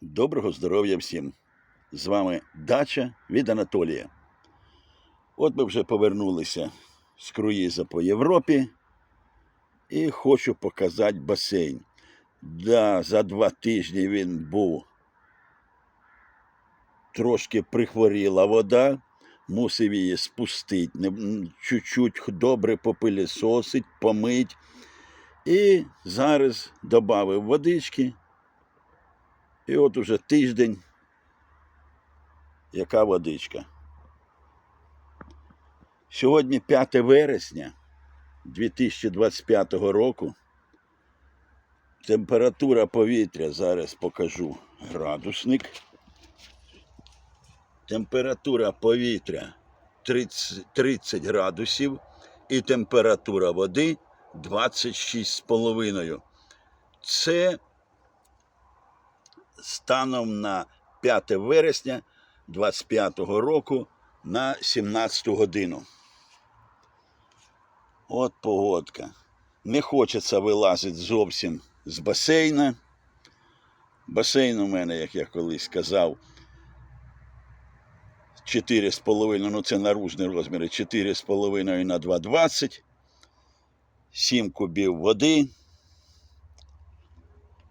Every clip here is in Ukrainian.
Доброго здоров'я всім! З вами дача від Анатолія. От ми вже повернулися з круїза по Європі і хочу показати басейн. Да, за два тижні він був трошки прихворіла вода, мусив її спустити, чуть-чуть добре попилісосить, помить. І зараз додав водички. І от уже тиждень, яка водичка. Сьогодні 5 вересня 2025 року. Температура повітря зараз покажу градусник. Температура повітря 30, 30 градусів і температура води 26,5. Це станом на 5 вересня 25 року на 17 годину. От погодка. Не хочеться вилазити зовсім з басейна. Басейн у мене, як я колись сказав, 4,5, ну це наружні розміри, 4,5 на 2,20, 7 кубів води.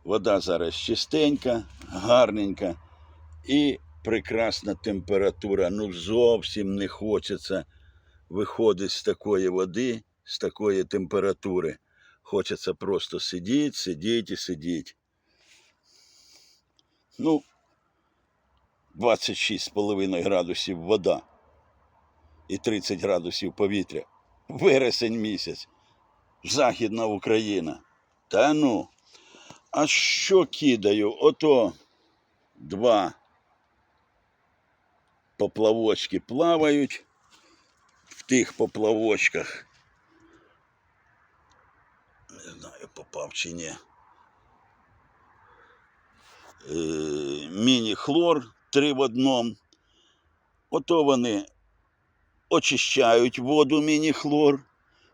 Вода зараз чистенька, гарненька і прекрасна температура. Ну зовсім не хочеться виходити з такої води, з такої температури. Хочеться просто сидіти, сидіти і сидіти. Ну, 26,5 градусів вода і 30 градусів повітря. Вересень місяць. Західна Україна. Та ну. А що кидаю? Ото два поплавочки плавають в тих поплавочках. Не знаю, попав чи ні. Е, Міні-хлор три в одному. Ото вони очищають воду міні-хлор,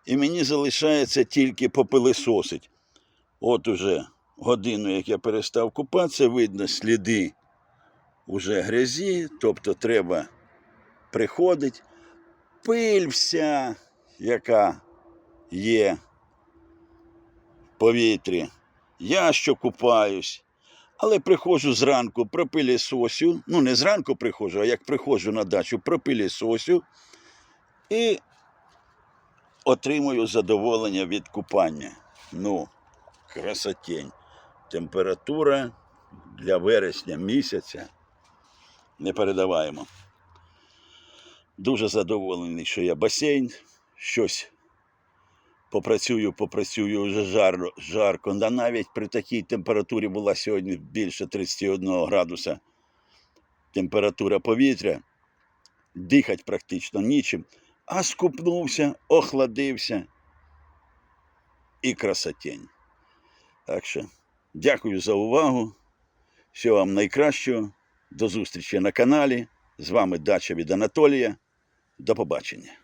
і мені залишається тільки попилисосить. От уже годину, як я перестав купатися, видно сліди уже грязі, тобто треба приходить. Пиль вся, яка є в повітрі. Я що купаюсь, але приходжу зранку, пропилісосю, ну не зранку приходжу, а як приходжу на дачу, пропилісосю і отримую задоволення від купання. Ну, красотень. Температура для вересня місяця не передаваємо. Дуже задоволений, що я басейн, щось попрацюю, попрацюю вже жарко, жарко. Да навіть при такій температурі була сьогодні більше 31 градуса температура повітря, дихати практично нічим, а скупнувся, охладився і красотень. Так що дякую за увагу. Всього вам найкращого. До зустрічі на каналі. З вами Дача від Анатолія. До побачення.